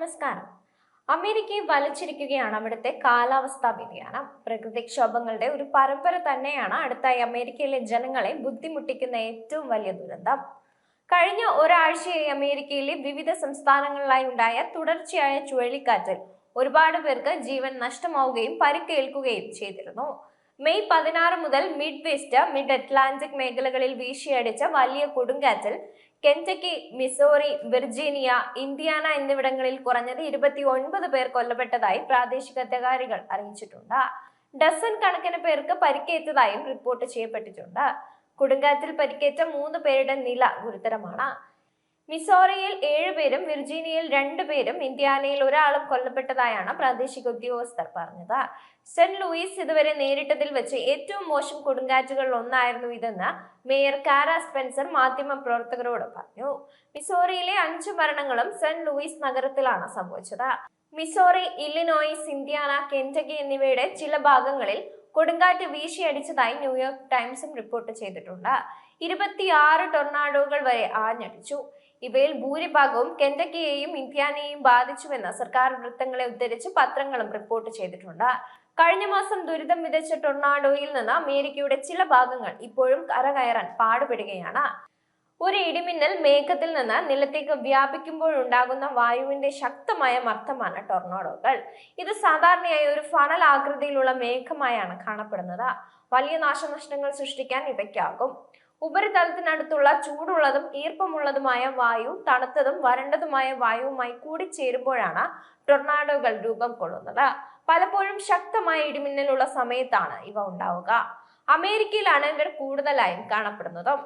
നമസ്കാരം. അമേരിക്കയെ വലിച്ചിരിക്കുകയാണ് അവിടുത്തെ കാലാവസ്ഥാ വ്യതിയാനം. പ്രകൃതിക്ഷോഭങ്ങളുടെ ഒരു പരമ്പര തന്നെയാണ് അടുത്തായി അമേരിക്കയിലെ ജനങ്ങളെ ബുദ്ധിമുട്ടിക്കുന്ന ഏറ്റവും വലിയ ദുരന്തം. കഴിഞ്ഞ ഒരാഴ്ചയായി അമേരിക്കയിലെ വിവിധ സംസ്ഥാനങ്ങളിലായി ഉണ്ടായ തുടർച്ചയായ ചുഴലിക്കാറ്റിൽ ഒരുപാട് പേർക്ക് ജീവൻ നഷ്ടമാവുകയും പരിക്കേൽക്കുകയും ചെയ്തിരുന്നു. മെയ് പതിനാറ് മുതൽ മിഡ് വെസ്റ്റ് മിഡ് അറ്റ്ലാന്റിക് മേഖലകളിൽ വീശിയടിച്ച വലിയ കൊടുങ്കാറ്റിൽ കെന്റക്കി മിസോറി വിർജീനിയ ഇന്ത്യാന എന്നിവിടങ്ങളിൽ കുറഞ്ഞത് ഇരുപത്തി ഒൻപത് പേർ കൊല്ലപ്പെട്ടതായി പ്രാദേശിക അധികാരികൾ അറിയിച്ചിട്ടുണ്ട്. ഡസൻ കണക്കിന് പേർക്ക് പരിക്കേറ്റതായും റിപ്പോർട്ട് ചെയ്യപ്പെട്ടിട്ടുണ്ട്. കൊടുങ്കാറ്റിൽ പരിക്കേറ്റ മൂന്ന് പേരുടെ നില ഗുരുതരമാണ്. മിസോറിയിൽ ഏഴുപേരും വിർജീനിയയിൽ രണ്ടുപേരും ഇന്ത്യാനയിൽ ഒരാളും കൊല്ലപ്പെട്ടതായാണ് പ്രാദേശിക ഉദ്യോഗസ്ഥർ പറഞ്ഞത്. സെന്റ് ലൂയിസ് ഇതുവരെ നേരിട്ടതിൽ വെച്ച് ഏറ്റവും മോശം കൊടുങ്കാറ്റുകളിൽ ഒന്നായിരുന്നു ഇതെന്ന് മേയർ കാര സ്പെൻസർ മാധ്യമ പ്രവർത്തകരോട് പറഞ്ഞു. മിസോറിയിലെ അഞ്ചു മരണങ്ങളും സെന്റ് ലൂയിസ് നഗരത്തിലാണ് സംഭവിച്ചത്. മിസോറി ഇല്ലിനോയിസ് ഇന്ത്യാന കെന്റകി എന്നിവയുടെ ചില ഭാഗങ്ങളിൽ കൊടുങ്കാറ്റ് വീശിയടിച്ചതായി ന്യൂയോർക്ക് ടൈംസും റിപ്പോർട്ട് ചെയ്തിട്ടുണ്ട്. ഇരുപത്തിയാറ് ടൊർണാഡോകൾ വരെ ആഞ്ഞടിച്ചു. ഇവയിൽ ഭൂരിഭാഗവും കെൻഡക്കിയെയും ഇന്ത്യാനെയും ബാധിച്ചുവെന്ന് സർക്കാർ വൃത്തങ്ങളെ ഉദ്ധരിച്ച് പത്രങ്ങളും റിപ്പോർട്ട് ചെയ്തിട്ടുണ്ട്. കഴിഞ്ഞ മാസം ദുരിതം വിതച്ച ടൊർണാഡോയിൽ നിന്ന് അമേരിക്കയുടെ ചില ഭാഗങ്ങൾ ഇപ്പോഴും കരകയറാൻ പാടുപെടുകയാണ്. ഒരു ഇടിമിന്നൽ മേഘത്തിൽ നിന്ന് നിലത്തേക്ക് വ്യാപിക്കുമ്പോഴുണ്ടാകുന്ന വായുവിന്റെ ശക്തമായ മർദ്ദമാണ് ടൊർണാഡോകൾ ഇത് സാധാരണയായി ഒരു ഫണൽ ആകൃതിയിലുള്ള മേഘമായാണ് കാണപ്പെടുന്നത്. വലിയ നാശനഷ്ടങ്ങൾ സൃഷ്ടിക്കാൻ ഇവയ്ക്കാകും. ഉപരിതലത്തിനടുത്തുള്ള ചൂടുള്ളതും ഈർപ്പമുള്ളതുമായ വായു തണുത്തതും വരണ്ടതുമായ വായുവുമായി കൂടിച്ചേരുമ്പോഴാണ് ടൊർണാഡോകൾ രൂപം കൊള്ളുന്നത്. പലപ്പോഴും ശക്തമായ ഇടിമിന്നലുള്ള സമയത്താണ് ഇവ ഉണ്ടാവുക. അമേരിക്കയിലാണ് ഇവർ കൂടുതലായും കാണപ്പെടുന്നതും.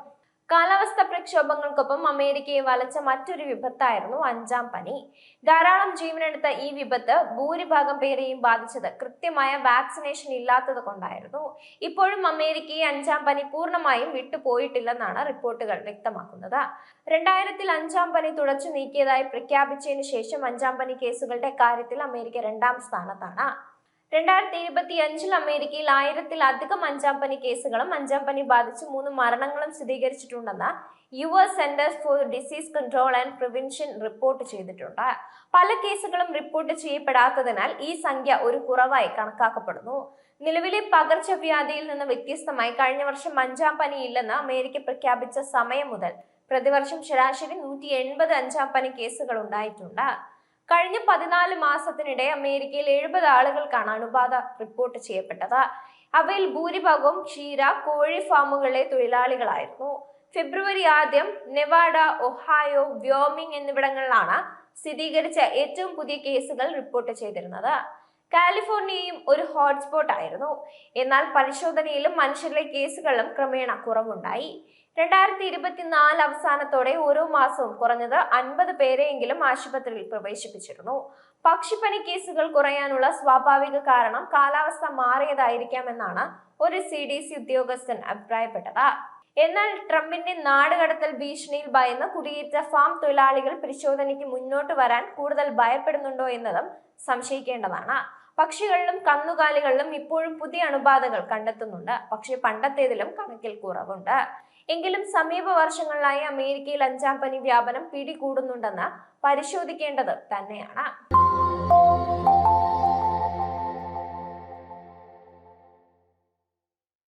കാലാവസ്ഥ പ്രക്ഷോഭങ്ങൾക്കൊപ്പം അമേരിക്കയെ വലച്ച മറ്റൊരു വിപത്തായിരുന്നു അഞ്ചാം പനി. ധാരാളം ജീവനെടുത്ത ഈ വിപത്ത് ഭൂരിഭാഗം പേരെയും ബാധിച്ചത് കൃത്യമായ വാക്സിനേഷൻ ഇല്ലാത്തത് കൊണ്ടായിരുന്നു. ഇപ്പോഴും അമേരിക്കയെ അഞ്ചാം പനി പൂർണമായും വിട്ടുപോയിട്ടില്ലെന്നാണ് റിപ്പോർട്ടുകൾ വ്യക്തമാക്കുന്നത്. രണ്ടായിരത്തിൽ അഞ്ചാം പനി തുടച്ചു നീക്കിയതായി പ്രഖ്യാപിച്ചതിന് ശേഷം അഞ്ചാം പനി കേസുകളുടെ കാര്യത്തിൽ അമേരിക്ക രണ്ടാം സ്ഥാനത്താണ്. രണ്ടായിരത്തി ഇരുപത്തി അഞ്ചിൽ അമേരിക്കയിൽ ആയിരത്തിലധികം അഞ്ചാം പനി കേസുകളും അഞ്ചാം പനി ബാധിച്ച് മൂന്ന് മരണങ്ങളും സ്ഥിരീകരിച്ചിട്ടുണ്ടെന്ന് U S centres for disease control and prevention report ചെയ്തിട്ടുണ്ട്. പല കേസുകളും റിപ്പോർട്ട് ചെയ്യപ്പെടാത്തതിനാൽ ഈ സംഖ്യ ഒരു കുറവായി കണക്കാക്കപ്പെടുന്നു. നിലവിലെ പകർച്ചവ്യാധിയിൽ നിന്ന് വ്യത്യസ്തമായി കഴിഞ്ഞ വർഷം അഞ്ചാം പനി ഇല്ലെന്ന് അമേരിക്ക പ്രഖ്യാപിച്ച സമയം മുതൽ പ്രതിവർഷം ശരാശരി നൂറ്റി എൺപത് അഞ്ചാം പനി കേസുകൾ ഉണ്ടായിട്ടുണ്ട്. കഴിഞ്ഞ പതിനാല് മാസത്തിനിടെ അമേരിക്കയിൽ എഴുപത് ആളുകൾക്കാണ് അണുബാധ റിപ്പോർട്ട് ചെയ്യപ്പെട്ടത്. അവയിൽ ഭൂരിഭാഗവും ക്ഷീര കോഴി ഫാമുകളിലെ തൊഴിലാളികളായിരുന്നു. ഫെബ്രുവരി ആദ്യം നെവാഡ ഒഹായോ വ്യോമിംഗ് എന്നിവിടങ്ങളിലാണ് സ്ഥിരീകരിച്ച ഏറ്റവും പുതിയ കേസുകൾ റിപ്പോർട്ട് ചെയ്തിരുന്നത്. കാലിഫോർണിയയും ഒരു ഹോട്ട്സ്പോട്ട് ആയിരുന്നു. എന്നാൽ പരിശോധനയിലും മനുഷ്യരിലെ കേസുകളും ക്രമേണ കുറവുണ്ടായി. രണ്ടായിരത്തി ഇരുപത്തിനാല് അവസാനത്തോടെ ഓരോ മാസവും കുറഞ്ഞത് അൻപത് പേരെയെങ്കിലും ആശുപത്രിയിൽ പ്രവേശിപ്പിച്ചിരുന്നു. പക്ഷിപ്പനി കേസുകൾ കുറയാനുള്ള സ്വാഭാവിക കാരണം കാലാവസ്ഥ മാറിയതായിരിക്കാമെന്നാണ് ഒരു സി ഉദ്യോഗസ്ഥൻ അഭിപ്രായപ്പെട്ടത്. എന്നാൽ ട്രംപിന്റെ നാടുകടത്തൽ ഭീഷണിയിൽ ഭയന്ന് കുടിയേറ്റ ഫാം തൊഴിലാളികൾ പരിശോധനയ്ക്ക് മുന്നോട്ട് വരാൻ കൂടുതൽ ഭയപ്പെടുന്നുണ്ടോ എന്നതും സംശയിക്കേണ്ടതാണ്. പക്ഷികളിലും കന്നുകാലികളിലും ഇപ്പോഴും പുതിയ അണുബാധകൾ കണ്ടെത്തുന്നുണ്ട്. പക്ഷേ പണ്ടത്തേതിലും കണക്കിൽ കുറവുണ്ട്. എങ്കിലും സമീപ വർഷങ്ങളിലായി അമേരിക്കയിൽ അഞ്ചാം പനി വ്യാപനം പിടികൂടുന്നുണ്ടെന്ന് പരിശോധിക്കേണ്ടത് തന്നെയാണ്.